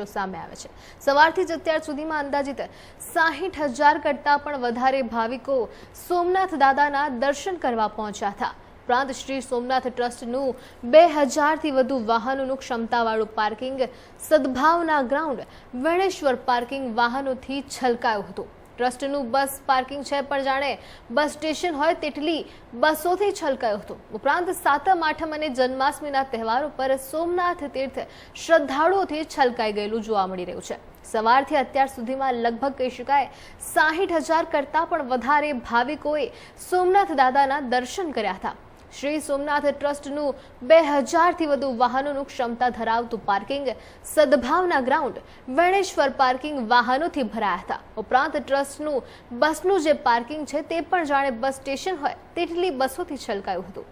સામે આવે છે. સવારથી જ અત્યાર સુધીમાં અંદાજિત સાહીઠ હજાર કરતાં પણ વધારે ભાવિકો સોમનાથ દાદાના દર્શન કરવા પહોંચ્યા હતા. ઉપરાંત શ્રી સોમનાથ ટ્રસ્ટનું બે હજારથી વધુ વાહનોનું ક્ષમતાવાળું parking Sadbhavna ground Veneshwar parking વાહનોથી છલકાયું હતું. ટ્રસ્ટનું બસ પાર્કિંગ છે, પણ જાણે બસ સ્ટેશન હોય તેટલી બસોથી છલકાયું હતું. ઉપરાંત સાતમ, આઠમ અને જન્માષ્ટમીના તહેવારો પર સોમનાથ તીર્થ શ્રદ્ધાળુઓથી છલકાઈ ગયેલું જોવા મળી રહ્યું છે. સવારથી અત્યાર સુધીમાં લગભગ કહી શકાય સાહીઠ હજાર કરતાં પણ વધારે ભાવિકોએ સોમનાથ દાદાના દર્શન કર્યા હતા. શ્રી સોમનાથ ટ્રસ્ટનું બે હજારથી વધુ વાહનોનું ક્ષમતા ધરાવતું parking Sadbhavna ground Veneshwar parking વાહનોથી ભરાયા હતા. ઉપરાંત ટ્રસ્ટનું બસનું જે પાર્કિંગ છે તે પણ જાણે બસ સ્ટેશન હોય તેટલી બસોથી છલકાયું હતું.